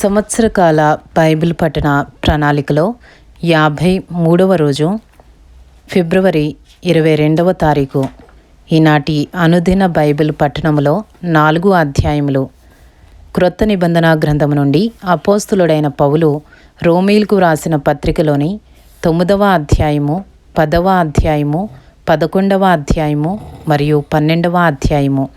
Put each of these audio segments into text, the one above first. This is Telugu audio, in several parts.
సంవత్సరకాల బైబిల్ పఠన ప్రణాళికలో యాభై మూడవ రోజు ఫిబ్రవరి ఇరవై రెండవ తారీఖు ఈనాటి అనుదిన బైబిల్ పట్టణములో నాలుగు అధ్యాయములు. క్రొత్త నిబంధన గ్రంథము నుండి అపోస్తులుడైన పౌలు రోమీల్కు వ్రాసిన పత్రికలోని తొమ్మిదవ అధ్యాయము పదవ అధ్యాయము పదకొండవ అధ్యాయము మరియు పన్నెండవ అధ్యాయము.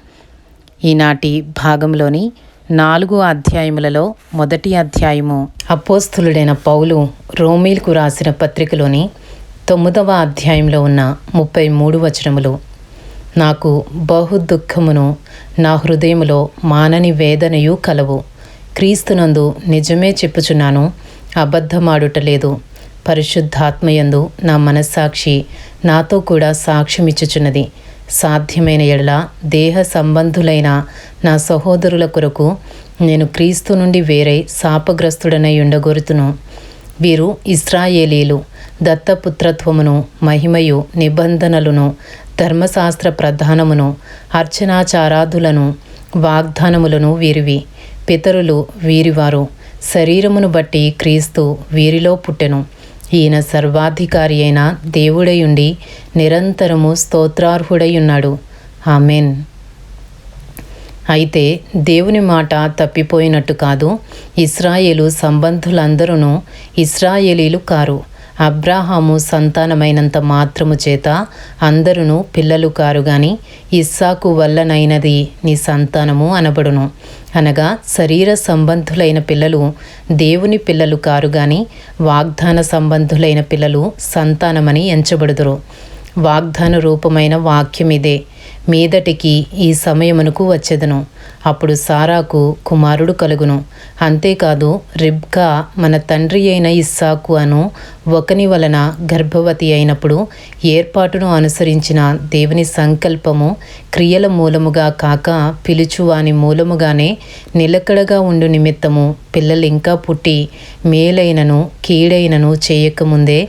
ఈనాటి భాగంలోని నాలుగు అధ్యాయములలో మొదటి అధ్యాయము. అపోస్థులుడైన పౌలు రోమీల్కు రాసిన పత్రికలోని తొమ్మిదవ అధ్యాయంలో ఉన్న ముప్పై మూడు వచనములు నాకు బహు దుఃఖమును నా హృదయములో మానని వేదనయు కలవు. క్రీస్తునందు నిజమే చెప్పుచున్నాను అబద్ధమాడుటలేదు పరిశుద్ధాత్మయందు నా మనస్సాక్షి నాతో కూడా సాక్ష్యమిచ్చుచున్నది. సాధ్యమైన ఎడల దేహ సంబంధులైన నా సహోదరుల కొరకు నేను క్రీస్తు నుండి వేరై శాపగ్రస్తుడనై ఉండగోరుతును. వీరు ఇస్రాయేలీలు దత్తపుత్రత్వమును మహిమయు నిబంధనలను ధర్మశాస్త్ర ప్రధానమును అర్చనాచారాదులను వాగ్దానములను వీరివి. పితరులు వీరివారు శరీరమును బట్టి క్రీస్తు వీరిలో పుట్టెను. ఈయన సర్వాధికారి అయిన దేవుడయుండి నిరంతరము స్తోత్రార్హుడై ఉన్నాడు ఆమెన్. అయితే దేవుని మాట తప్పిపోయినట్టు కాదు ఇస్రాయేలు సంబంధులందరూ ఇస్రాయేలీలు కారు. అబ్రాహాము సంతానమైనంత మాత్రము చేత అందరును పిల్లలు కారు గాని ఇస్సాకు వల్లనైనది నీ సంతానము అనబడును. అనగా శరీర సంబంధులైన పిల్లలు దేవుని పిల్లలు కారు గాని వాగ్దాన సంబంధులైన పిల్లలు సంతానమని ఎంచబడుదురు. వాగ్దాన రూపమైన వాక్యం ఇదే మీదటికి ఈ సమయమునకు వచ్చెదను. అప్పుడు సారాకు కుమారుడు కలుగును. అంతేకాదు రిబ్కా మన తండ్రి అయిన ఇస్సాకు అను ఒకని వలన గర్భవతి అయినప్పుడు ఏర్పాటును అనుసరించిన దేవుని సంకల్పము క్రియల మూలముగా కాక పిలుచువాని మూలముగానే నిలకడగా ఉండు నిమిత్తము పిల్లలు ఇంకా పుట్టి మేలైనను కీడైనను చేయకముందే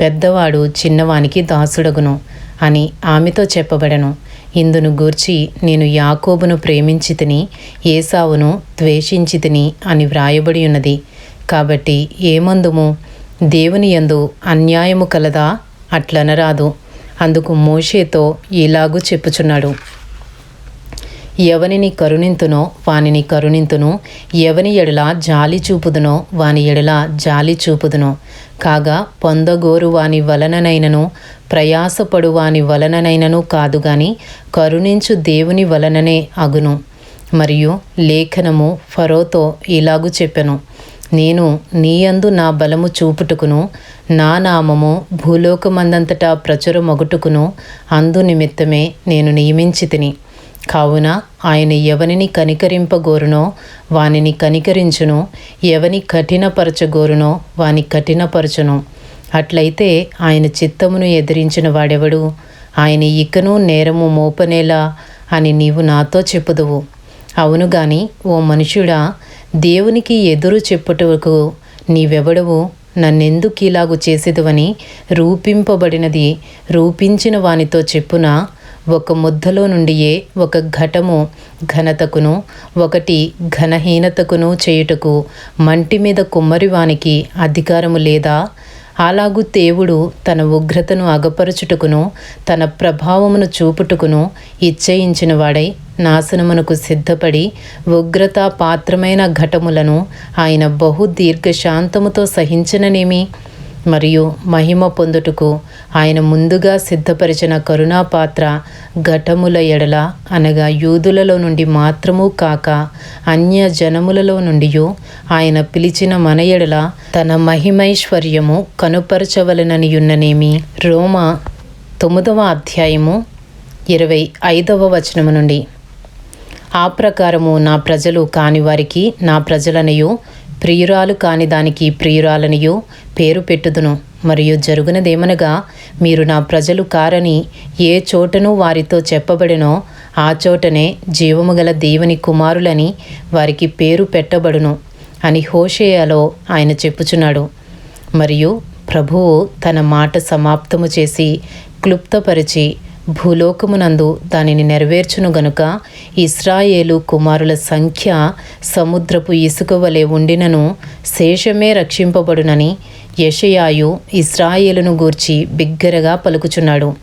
పెద్దవాడు చిన్నవానికి దాసుడగును అని ఆమెతో చెప్పబడను. ఇందును గూర్చి నేను యాకోబును ప్రేమించి తిని ఏసావును ద్వేషించి తిని అని వ్రాయబడి ఉన్నది. కాబట్టి ఏమందుము? దేవుని యందు అన్యాయము కలదా? అట్లనరాదు. అందుకు మోషేతో ఇలాగూ చెప్పుచున్నాడు. ఎవనిని కరుణింతునో వానిని కరుణింతును ఎవని ఎడల జాలి చూపుదునో వాని ఎడల జాలి చూపుదునో. కాగా పొందగోరు వాని వలననైనను ప్రయాసపడు వాని వలననైనను కాదు గాని కరుణించు దేవుని వలననే అగును. మరియు లేఖనము ఫరోతో ఇలాగు చెప్పెను. నేను నీయందు నా బలము చూపుటకును నా నామము భూలోకమందంతటా ప్రచురమొగుటుకును అందు నిమిత్తమే నేను నియమించి తిని. కావున ఆయన ఎవనిని కనికరింపగోరునో వానిని కనికరించును. ఎవని కఠినపరచగోరునో వాని కఠినపరచును. అట్లయితే ఆయన చిత్తమును ఎదిరించిన వాడెవడు? ఆయన ఇకను నేరము మోపనేలా అని నీవు నాతో చెప్పుదువు. అవును గాని ఓ మనుషుడా దేవునికి ఎదురు చెప్పుటకు నీవెవడవు? నన్నెందుకు ఇలాగు చేసేదువని రూపింపబడినది రూపించిన వానితో చెప్పున? ఒక ముద్దలో నుండియే ఒక ఘటము ఘనతకును ఒకటి ఘనహీనతకును చేయుటకు మంటి మీద కుమ్మరివానికి అధికారము లేదా? అలాగు దేవుడు తన ఉగ్రతను అగపరచుటకును తన ప్రభావమును చూపుటకును ఇచ్చయించిన వాడై నాశనమునకు సిద్ధపడి ఉగ్రత పాత్రమైన ఘటములను ఆయన బహు దీర్ఘశాంతముతో సహించననేమి? మరియు మహిమ పొందుటకు ఆయన ముందుగా సిద్ధపరిచిన కరుణాపాత్ర ఘటముల ఎడల అనగా యూదులలో నుండి మాత్రము కాక అన్య జనములలో నుండి ఆయన పిలిచిన మన ఎడల తన మహిమైశ్వర్యము కనుపరచవలననియున్ననేమి. రోమ తొమ్మిదవ అధ్యాయము ఇరవై ఐదవ వచనము నుండి. ఆ ప్రకారము నా ప్రజలు కాని వారికి నా ప్రజలనయు ప్రియురాలు కాని దానికి ప్రియురాలనియు పేరు పెట్టుదును. మరియు జరుగునదేమనగా మీరు నా ప్రజలు కారని ఏ చోటను వారితో చెప్పబడినో ఆ చోటనే జీవము గల దేవుని కుమారులని వారికి పేరు పెట్టబడును అని హోషేయలో ఆయన చెప్పుచున్నాడు. మరియు ప్రభువు తన మాట సమాప్తము చేసి క్లుప్తపరిచి భూలోకమునందు దానిని నెరవేర్చును గనుక ఇస్రాయేలు కుమారుల సంఖ్య సముద్రపు ఇసుక వలె ఉండినను శేషమే రక్షింపబడునని యషయాయు ఇస్రాయేలును గూర్చి బిగ్గరగా పలుకుచున్నాడు.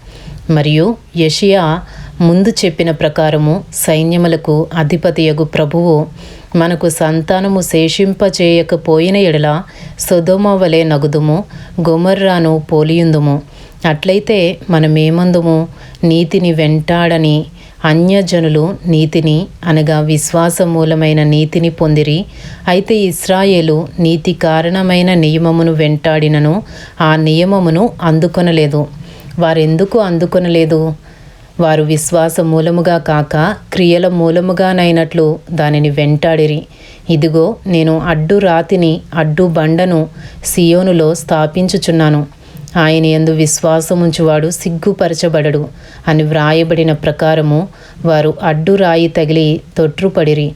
మరియు యషియా ముందు చెప్పిన ప్రకారము సైన్యములకు అధిపతియగు ప్రభువు మనకు సంతానము శేషింపచేయకపోయిన ఎడల సొదొమ వలె నగుదుము గొమర్రాను పోలియుందుము. అట్లయితే మనమేమందుము? నీతిని వెంటాడని అన్యజనులు నీతిని అనగా విశ్వాసమూలమైన నీతిని పొందిరి. అయితే ఇస్రాయేలు నీతి కారణమైన నియమమును వెంటాడినను ఆ నియమమును అందుకొనలేదు. వారెందుకు అందుకొనలేదు? వారు విశ్వాస మూలముగా కాక క్రియల మూలముగానైనట్లు దానిని వెంటాడిరి. ఇదిగో నేను అడ్డు రాతిని అడ్డు బండను సియోనులో స్థాపించుచున్నాను. ఆయన ఎందు విశ్వాసముంచువాడు సిగ్గుపరచబడడు అని వ్రాయబడిన ప్రకారము వారు అడ్డు రాయి తగిలి తొట్రుపడిరి.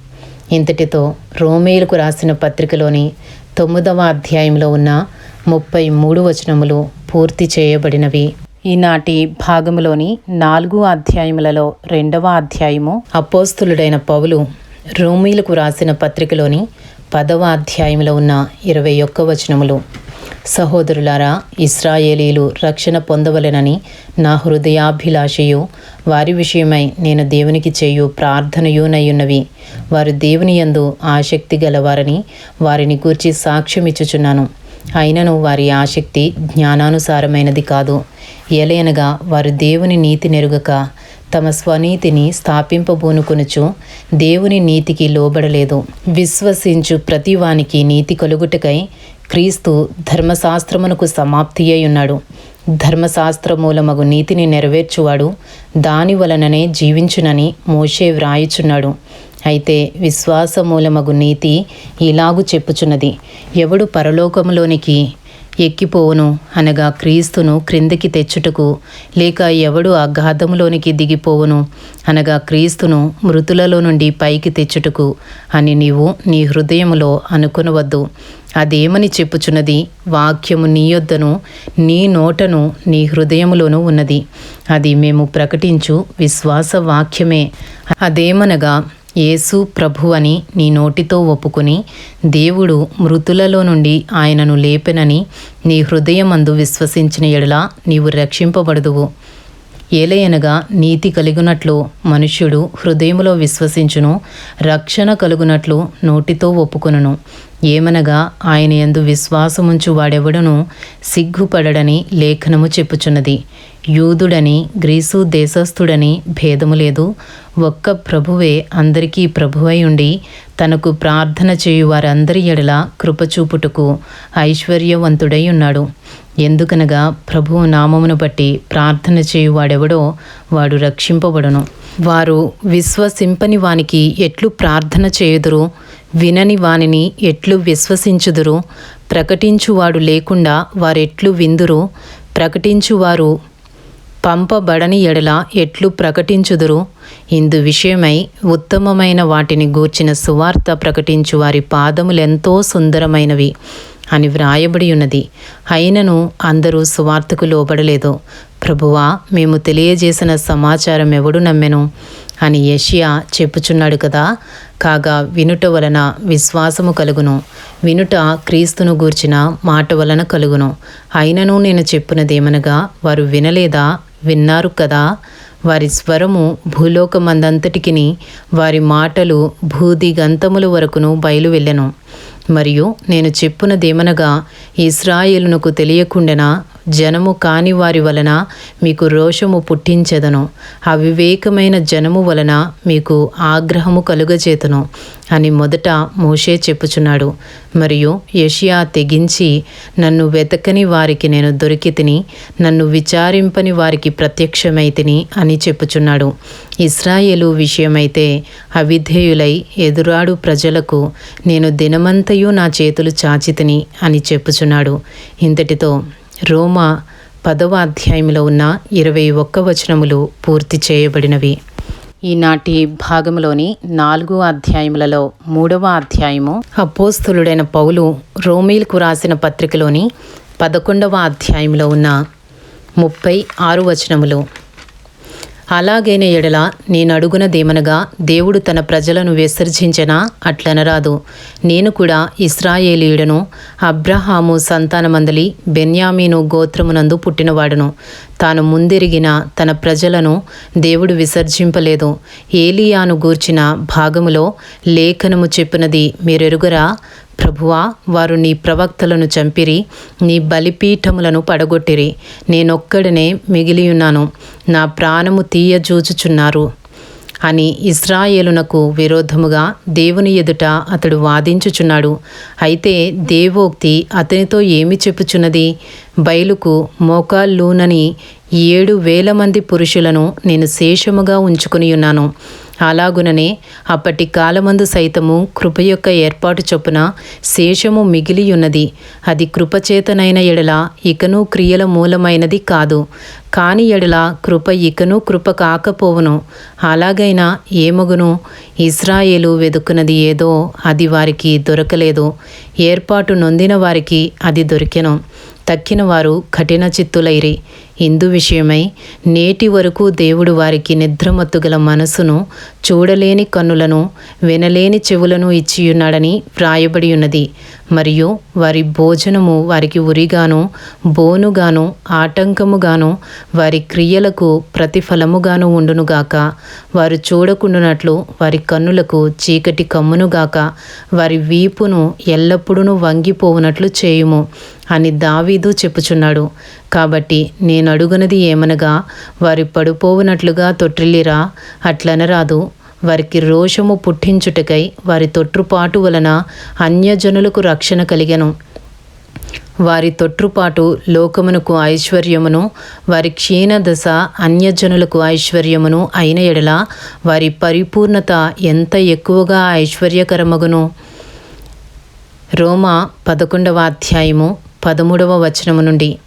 ఇంతటితో రోమేలకు రాసిన పత్రికలోని తొమ్మిదవ అధ్యాయంలో ఉన్న ముప్పై మూడు వచనములు పూర్తి చేయబడినవి. ఈనాటి భాగములోని నాలుగు అధ్యాయములలో రెండవ అధ్యాయము అపోస్తులుడైన పౌలు రోమీలకు రాసిన పత్రికలోని పదవ అధ్యాయంలో ఉన్న ఇరవై ఒక్క వచనములు. సహోదరులారా ఇస్రాయేలీలు రక్షణ పొందవలెనని నా హృదయాభిలాషయు. వారి విషయమై నేను దేవునికి చేయు ప్రార్థనయునయ్యున్నవి వారు దేవుని యందు ఆసక్తి గలవారని వారిని గూర్చి సాక్ష్యమిచ్చుచున్నాను. అయినను వారి ఆసక్తి జ్ఞానానుసారమైనది కాదు. ఎలయనగా వారు దేవుని నీతి నెరుగక తమ స్వనీతిని స్థాపింపబూనుకొనుచు దేవుని నీతికి లోబడలేదు. విశ్వసించు ప్రతివానికి నీతి కలుగుటకై క్రీస్తు ధర్మశాస్త్రమునకు సమాప్తి అయి ఉన్నాడు ధర్మశాస్త్ర మూలమగు నీతిని నెరవేర్చువాడు దాని వలననే జీవించునని మోషే వ్రాయుచున్నాడు. అయితే విశ్వాస మూలమగు నీతి ఇలాగు చెప్పుచున్నది. ఎవడు పరలోకములోనికి ఎక్కిపోవును అనగా క్రీస్తును క్రిందికి తెచ్చుటకు లేక ఎవడు అగాధములోనికి దిగిపోవును అనగా క్రీస్తును మృతులలో నుండి పైకి తెచ్చుటకు అని నీవు నీ హృదయములో అనుకునవద్దు. అదేమని చెప్పుచున్నది? వాక్యము నీ యొద్దను నీ నోటను నీ హృదయములోనూ ఉన్నది. అది మేము ప్రకటించు విశ్వాస వాక్యమే. అదేమనగా యేసు ప్రభు అని నీ నోటితో ఒప్పుకుని దేవుడు మృతులలో నుండి ఆయనను లేపెనని నీ హృదయమందు విశ్వసించిన ఎడలా నీవు రక్షింపబడదువు. ఏలయనగా నీతి కలిగినట్లు మనుష్యుడు హృదయములో విశ్వసించును రక్షణ కలుగునట్లు నోటితో ఒప్పుకొనును. ఏమనగా ఆయన యందు విశ్వాసముంచు వాడెవడును సిగ్గుపడడని లేఖనము చెప్పుచున్నది. యూదుడని గ్రీసు దేశస్థుడని భేదము లేదు. ఒక్క ప్రభువే అందరికీ ప్రభువై ఉండి తనకు ప్రార్థన చేయు వారందరి ఎడల కృపచూపుటకు ఐశ్వర్యవంతుడై ఉన్నాడు. ఎందుకనగా ప్రభువు నామమును బట్టి ప్రార్థన చేయువాడెవడో వాడు రక్షింపబడును. వారు విశ్వసింపని వానికి ఎట్లు ప్రార్థన చేయుదురు వినని వానిని ఎట్లు విశ్వసించుదురు ప్రకటించువాడు లేకుండా వారెట్లు విందురు ప్రకటించువారు పంపబడని ఎడల ఎట్లు ప్రకటించుదురు. ఇందు విషయమై ఉత్తమమైన వాటిని గూర్చిన సువార్త ప్రకటించు వారి పాదములెంతో సుందరమైనవి. అని వ్రాయబడి ఉన్నది అయినను అందరూ సువార్తకు లోబడలేదు. ప్రభువా మేము తెలియజేసిన సమాచారం ఎవడు నమ్మెను? అని యషియా చెప్పుచున్నాడు కదా కాగా వినుట వలన విశ్వాసము కలుగును. వినుట క్రీస్తును గూర్చిన మాట వలన కలుగును. అయినను నేను చెప్పినదేమనగా వారు వినలేదా? విన్నారు కదా. వారి స్వరము భూలోకమందంతటికిని వారి మాటలు భూదిగంతముల వరకును బయలు వెళ్ళెను మరియు నేను చెప్పునదేమనగా ఇస్రాయేలునకు తెలియకుండెనా జనము కాని వారి వలన మీకు రోషము పుట్టించెదను. అవివేకమైన జనము వలన మీకు ఆగ్రహము కలుగజేతను అని మొదట మోషే చెప్పుచున్నాడు. మరియు యషియా తెగించి నన్ను వెతకని వారికి నేను దొరికి తిని నన్ను విచారింపని వారికి ప్రత్యక్షమై తిని అని చెప్పుచున్నాడు. ఇస్రాయేలు విషయమైతే అవిధేయులై ఎదురాడు ప్రజలకు నేను దినమంతయు నా చేతులు చాచితిని అని చెప్పుచున్నాడు. ఇంతటితో రోమా పదవ అధ్యాయంలో ఉన్న ఇరవై ఒక్క వచనములు పూర్తి చేయబడినవి. ఈనాటి భాగంలోని నాలుగు అధ్యాయములలో మూడవ అధ్యాయము అపోస్తులుడైన పౌలు రోమీలకు రాసిన పత్రికలోని పదకొండవ అధ్యాయంలో ఉన్న ముప్పై ఆరు వచనములు. అలాగైన ఎడల నేనడుగున దేమనగా దేవుడు తన ప్రజలను విసర్జించనా? అట్లనరాదు. నేను కూడా ఇస్రాయేలీయుడను అబ్రహాము సంతానమందలి బెన్యామీను గోత్రమునందు పుట్టినవాడును. తాను ముందెరిగిన తన ప్రజలను దేవుడు విసర్జింపలేదు. ఏలియాను గూర్చిన భాగములో లేఖనము చెప్పినది మీరెరుగురా? ప్రభువా వారు నీ ప్రవక్తలను చంపిరి నీ బలిపీఠములను పడగొట్టిరి. నేనొక్కడనే మిగిలియున్నాను నా ప్రాణము తీయజూచుచున్నారు అని ఇస్రాయేలునకు విరోధముగా దేవుని ఎదుట అతడు వాదించుచున్నాడు. అయితే దేవోక్తి అతనితో ఏమి చెప్పుచున్నది? బయలుకు మోకాళ్ళూనని ఏడు వేల మంది పురుషులను నేను శేషముగా ఉంచుకుని ఉన్నాను. అలాగుననే అప్పటి కాలమందు సైతము కృప యొక్క ఏర్పాటు చొప్పున శేషము మిగిలి ఉన్నది అది కృపచేతనైన ఎడల ఇకను క్రియల మూలమైనది కాదు. కాని ఎడల కృప ఇకను కృప కాకపోవును. అలాగైనా ఏమగును? ఇస్రాయేలు వెదుకున్నది ఏదో అది వారికి దొరకలేదు. ఏర్పాటు నొందిన వారికి అది దొరికెను. తక్కిన వారు కఠిన చిత్తులైరి. ఇందు విషయమై నేటి వరకు దేవుడు వారికి నిద్రమత్తుగల మనసును చూడలేని కన్నులను వినలేని చెవులను ఇచ్చియున్నాడని వ్రాయబడి ఉన్నది మరియు వారి భోజనము వారికి ఉరిగాను బోనుగాను ఆటంకముగాను వారి క్రియలకు ప్రతిఫలముగాను ఉండునుగాక. వారు చూడకుండునట్లు వారి కన్నులకు చీకటి కమ్మునుగాక. వారి వీపును ఎల్లప్పుడూ వంగిపోవునట్లు చేయుము అని దావీదు చెప్పుచున్నాడు. కాబట్టి నేను అడుగునది ఏమనగా వారి పడిపోవునట్లుగా తొట్టిల్లిరా అట్లనరాదు వారికి రోషము పుట్టించుటకై వారి తొట్టుపాటు వలన అన్యజనులకు రక్షణ కలిగెను. వారి తొట్టుపాటు లోకమునకు ఐశ్వర్యమును వారి క్షీణ దశ అన్యజనులకు ఐశ్వర్యమును అయిన ఎడల వారి పరిపూర్ణత ఎంత ఎక్కువగా ఐశ్వర్యకరమగును? రోమా పదకొండవ అధ్యాయము పదమూడవ వచనము నుండి.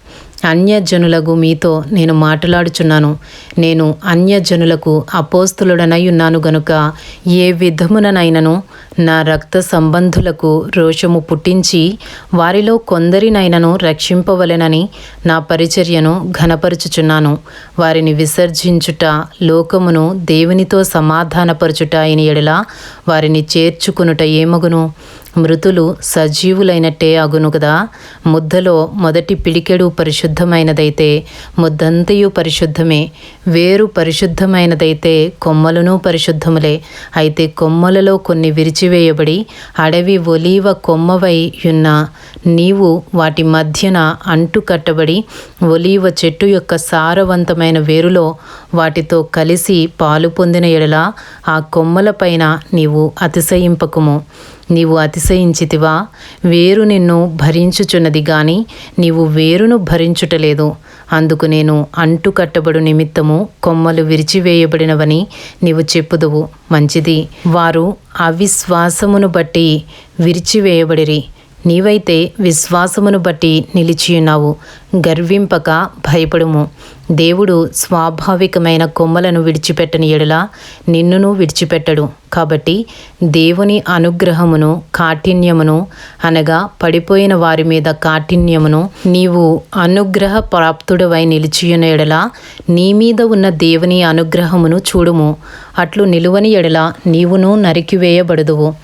అన్యజనులకు మీతో నేను మాట్లాడుచున్నాను. నేను అన్యజనులకు అపోస్తులుడనై ఉన్నాను గనుక ఏ విధముననైనను నా రక్త సంబంధులకు రోషము పుట్టించి వారిలో కొందరినైనను రక్షింపవలెనని నా పరిచర్యను ఘనపరుచుచున్నాను. వారిని విసర్జించుట లోకమును దేవునితో సమాధానపరచుట అయిన ఎడల వారిని చేర్చుకునుట ఏమగును? మృతులు సజీవులైనట్టే అగును కదా. ముద్దలో మొదటి పిడికెడు పరిశుద్ధమైనదైతే ముద్దంతయు పరిశుద్ధమే వేరు పరిశుద్ధమైనదైతే కొమ్మలను పరిశుద్ధములే. అయితే కొమ్మలలో కొన్ని విరిచివేయబడి అడవి ఒలీవ కొమ్మవై ఉన్న నీవు వాటి మధ్యన అంటు కట్టబడి ఒలీవ చెట్టు యొక్క సారవంతమైన వేరులో వాటితో కలిసి పాలు పొందిన ఎడల ఆ కొమ్మలపైన నీవు అతిశయింపకుము. నీవు అతిశయించితివా వేరు నిన్ను భరించుచున్నది గాని నీవు వేరును భరించుటలేదు. అందుకు నేను అంటు కట్టబడు నిమిత్తము కొమ్మలు విరిచివేయబడినవని నీవు చెప్పుదువు. మంచిది. వారు అవిశ్వాసమును బట్టి విరిచివేయబడిరి. నీవైతే విశ్వాసమును బట్టి నిలిచియున్నావు. గర్వింపక భయపడుము. దేవుడు స్వాభావికమైన కొమ్మలను విడిచిపెట్టని ఎడల నిన్నును విడిచిపెట్టడు. కాబట్టి దేవుని అనుగ్రహమును కాఠిన్యమును అనగా పడిపోయిన వారి మీద కాఠిన్యమును నీవు అనుగ్రహ ప్రాప్తుడవై నిలిచియున్న ఎడల నీ మీద ఉన్న దేవుని అనుగ్రహమును చూడుము. అట్లు నిలువని ఎడల నీవును నరికివేయబడదువు.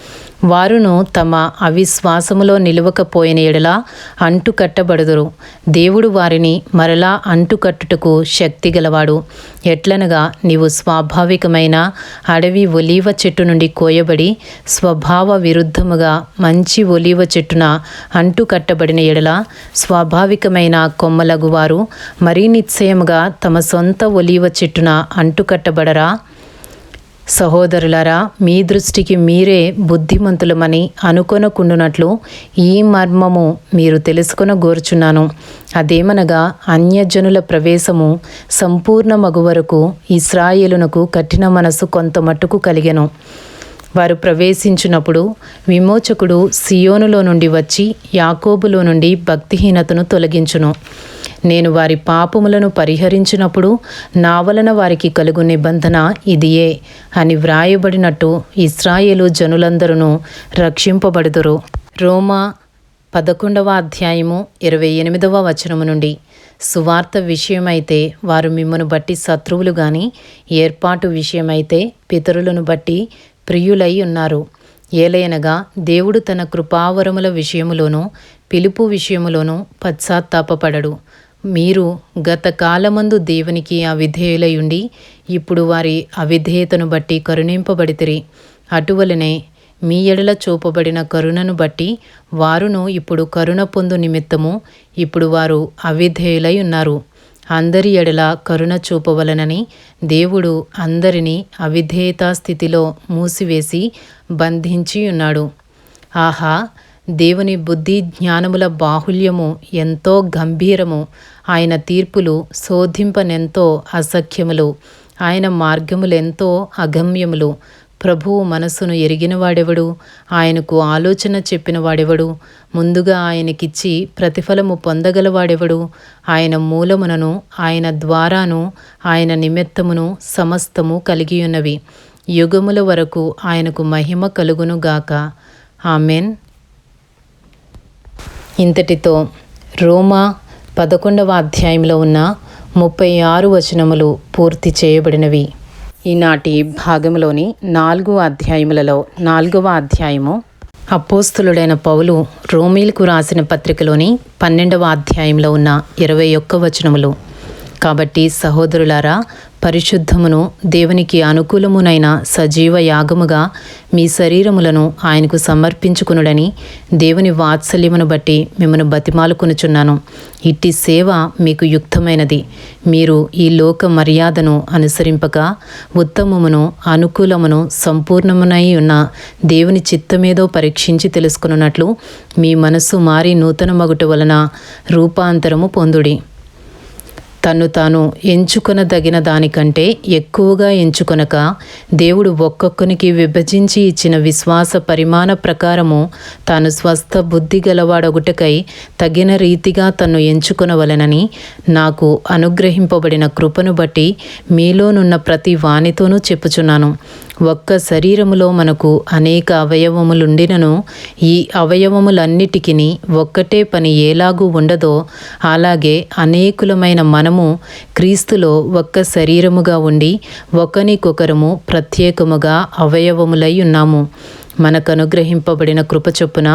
వారును తమ అవిశ్వాసములో నిలువకపోయిన ఎడల అంటుకట్టబడుదురు. దేవుడు వారిని మరలా అంటుకట్టుటకు శక్తి గలవాడు. ఎట్లనగా నీవు స్వాభావికమైన అడవి ఒలీవ చెట్టు నుండి కోయబడి స్వభావ విరుద్ధముగా మంచి ఒలీవ చెట్టున అంటుకట్టబడిన ఎడల స్వాభావికమైన కొమ్మలగు వారు మరీ నిశ్చయముగా తమ సొంత ఒలీవ చెట్టున అంటుకట్టబడరా? సహోదరులారా మీ దృష్టికి మీరే బుద్ధిమంతులమని అనుకొనకుండునట్లు ఈ మర్మము మీరు తెలుసుకొన గోర్చున్నాను అదేమనగా అన్యజనుల ప్రవేశము సంపూర్ణ మగు వరకు ఇస్రాయేలునకు కఠిన మనసు కొంత మట్టుకు కలిగెను. వారు ప్రవేశించినప్పుడు విమోచకుడు సియోనులో నుండి వచ్చి యాకోబులో నుండి భక్తిహీనతను తొలగించును. నేను వారి పాపములను పరిహరించినప్పుడు నా వలన వారికి కలుగు నిబంధన ఇదియే అని వ్రాయబడినట్టు ఇస్రాయేలు జనులందరూ రక్షింపబడుదురు. రోమా పదకొండవ అధ్యాయము ఇరవై ఎనిమిదవ వచనము నుండి సువార్త విషయమైతే వారు మిమ్మను బట్టి శత్రువులు గాని ఏర్పాటు విషయమైతే పితరులను బట్టి ప్రియులై ఉన్నారు. ఏలయనగా దేవుడు తన కృపావరముల విషయములోనూ పిలుపు విషయములోనూ పశ్చాత్తాపపడడు. మీరు గత కాలమందు దేవునికి అవిధేయులై ఉండి ఇప్పుడు వారి అవిధేయతను బట్టి కరుణింపబడితిరి. అటువలనే మీ ఎడల చూపబడిన కరుణను బట్టి వారును ఇప్పుడు కరుణ పొందు నిమిత్తము ఇప్పుడు వారు అవిధేయులై ఉన్నారు. అందరి ఎడల కరుణ చూపవలనని దేవుడు అందరినీ అవిధేయతా స్థితిలో మూసివేసి బంధించి ఉన్నాడు ఆహా దేవుని బుద్ధి జ్ఞానముల బాహుల్యము ఎంతో గంభీరము. ఆయన తీర్పులు శోధింపనెంతో అసఖ్యములు. ఆయన మార్గములెంతో అగమ్యములు. ప్రభువు మనస్సును ఎరిగిన వాడెవడు? ఆయనకు ఆలోచన చెప్పిన వాడెవడు? ముందుగా ఆయనకిచ్చి ప్రతిఫలము పొందగలవాడెవడు ఆయన మూలమునను ఆయన ద్వారాను ఆయన నిమిత్తమును సమస్తము కలిగియున్నవి. యుగముల వరకు ఆయనకు మహిమ కలుగునుగాక ఆమెన్. ఇంతటితో రోమా పదకొండవ అధ్యాయంలో ఉన్న ముప్పై ఆరు వచనములు పూర్తి చేయబడినవి. ఈనాటి భాగంలోని నాలుగు అధ్యాయములలో నాలుగవ అధ్యాయము. అపోస్తులుడైన పౌలు రోమీలకు రాసిన పత్రికలోని పన్నెండవ అధ్యాయంలో ఉన్న ఇరవై ఒక్క వచనములు. కాబట్టి సహోదరులారా పరిశుద్ధమును దేవునికి అనుకూలమునైన సజీవ యాగముగా మీ శరీరములను ఆయనకు సమర్పించుకునుడని దేవుని వాత్సల్యమును బట్టి మిమ్మను బతిమాలుకొనుచున్నాను. ఇట్టి సేవ మీకు యుక్తమైనది. మీరు ఈ లోక మర్యాదను అనుసరింపక ఉత్తమమును అనుకూలమును సంపూర్ణమునై ఉన్న దేవుని చిత్తమేదో పరీక్షించి తెలుసుకున్నట్లు మీ మనస్సు మారి నూతన మగుట వలన రూపాంతరము పొందుడి. తన్ను తాను ఎంచుకొనదగిన దానికంటే ఎక్కువగా ఎంచుకొనక దేవుడు ఒక్కొక్కనికి విభజించి ఇచ్చిన విశ్వాస పరిమాణ ప్రకారము తాను స్వస్థ బుద్ధి గలవాడొగుటకై తగిన రీతిగా తన్ను ఎంచుకొనవలెనని నాకు అనుగ్రహింపబడిన కృపను బట్టి మీలోనున్న ప్రతి వానితోనూ చెప్పుచున్నాను. ఒక్క శరీరములో మనకు అనేక అవయవములుండినను ఈ అవయవములన్నిటికీ ఒక్కటే పని ఎలాగూ ఉండదో అలాగే అనేకులమైన మనము క్రీస్తులో ఒక్క శరీరముగా ఉండి ఒకనికొకరము ప్రత్యేకముగా అవయవములై ఉన్నాము. మనకు అనుగ్రహింపబడిన కృప చొప్పున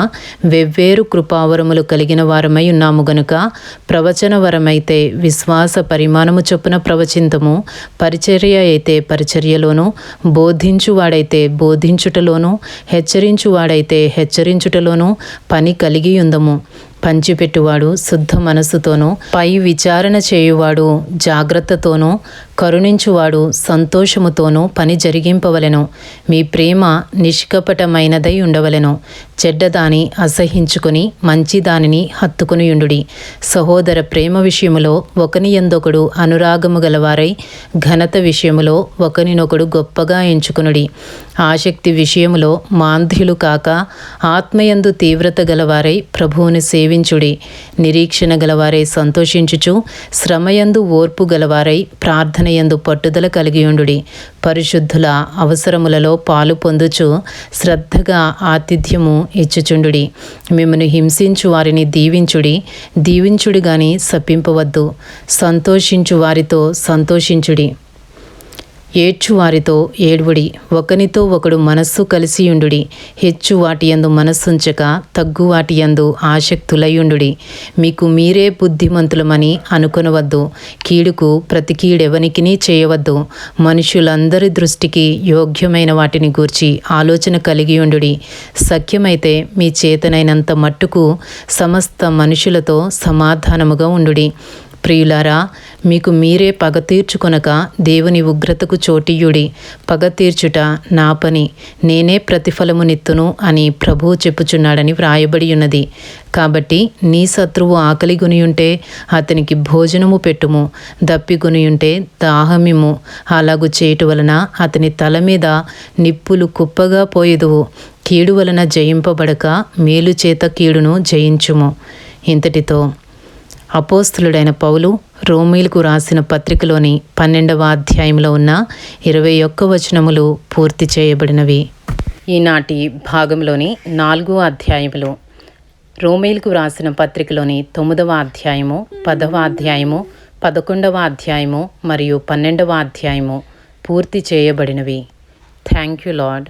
వెవ్వేరు కృపావరములు కలిగిన వారమై ఉన్నాము గనుక ప్రవచన వరమైతే విశ్వాస పరిమాణము చొప్పున ప్రవచింతము పరిచర్య అయితే పరిచర్యలోను బోధించువాడైతే బోధించుటలోను హెచ్చరించువాడైతే హెచ్చరించుటలోను పని కలిగి ఉందము పంచిపెట్టువాడు శుద్ధ మనస్సుతోనూ పై విచారణ చేయువాడు జాగ్రత్తతోనూ కరుణించువాడు సంతోషముతోనూ పని జరిగింపవలెను. మీ ప్రేమ నిష్కపటమైనదై ఉండవలెను. చెడ్డదాని అసహించుకొని మంచి దానిని సహోదర ప్రేమ విషయములో ఒకని ఎందొకడు అనురాగము గలవారై ఘనత విషయములో ఒకనినొకడు గొప్పగా ఎంచుకునుడి. ఆసక్తి విషయములో మాంధ్యులు కాక ఆత్మయందు తీవ్రత గలవారై ప్రభువుని సేవించుడి. నిరీక్షణ గలవారై సంతోషించుచు శ్రమయందు ఓర్పు గలవారై ప్రార్థనయందు పట్టుదల కలిగియుండుడి పరిశుద్ధుల అవసరములలో పాలు పొందుచు శ్రద్ధగా ఆతిథ్యము ఇచ్చుచుండుడి. మిమ్మను హింసించు వారిని దీవించుడి. దీవించుడి గాని సప్పింపవద్దు సంతోషించు వారితో సంతోషించుడి. ఏడ్చు వారితో ఒకనితో ఒకడు మనస్సు కలిసియుండుడి. హెచ్చు వాటి యందు మనస్సుంచక తగ్గు వాటి యందు ఆసక్తులయుండుడి మీకు మీరే బుద్ధిమంతులమని అనుకొనవద్దు. కీడుకు ప్రతి కీడెవనికినీ చేయవద్దు. మనుషులందరి దృష్టికి యోగ్యమైన వాటిని గూర్చి ఆలోచన కలిగి ఉండుడి సఖ్యమైతే మీ చేతనైనంత మట్టుకు సమస్త మనుషులతో సమాధానముగా ఉండుడి. ప్రియులారా మీకు మీరే పగ తీర్చుకొనక దేవుని ఉగ్రతకు చోటీయుడి. పగ తీర్చుట నా పని. నేనే ప్రతిఫలమునిత్తును అని ప్రభువు చెప్పుచున్నాడని వ్రాయబడి ఉన్నది. కాబట్టి నీ శత్రువు ఆకలి గునియుంటే అతనికి భోజనము పెట్టుము. దప్పిగొనియుంటే దాహమిము అలాగు చేయటం వలన అతని తల మీద నిప్పులు కుప్పగా పోయేదువు. కీడు వలన జయింపబడక మేలు చేత కీడును జయించుము. ఇంతటితో అపోస్తులుడైన పౌలు రోమీలకు రాసిన పత్రికలోని పన్నెండవ అధ్యాయంలో ఉన్న ఇరవై ఒక్క వచనములు పూర్తి చేయబడినవి. ఈనాటి భాగంలోని నాలుగో అధ్యాయములు. రోమేల్కు వ్రాసిన పత్రికలోని తొమ్మిదవ అధ్యాయము పదవ అధ్యాయము పదకొండవ అధ్యాయము మరియు పన్నెండవ అధ్యాయము పూర్తి చేయబడినవి. Thank you lord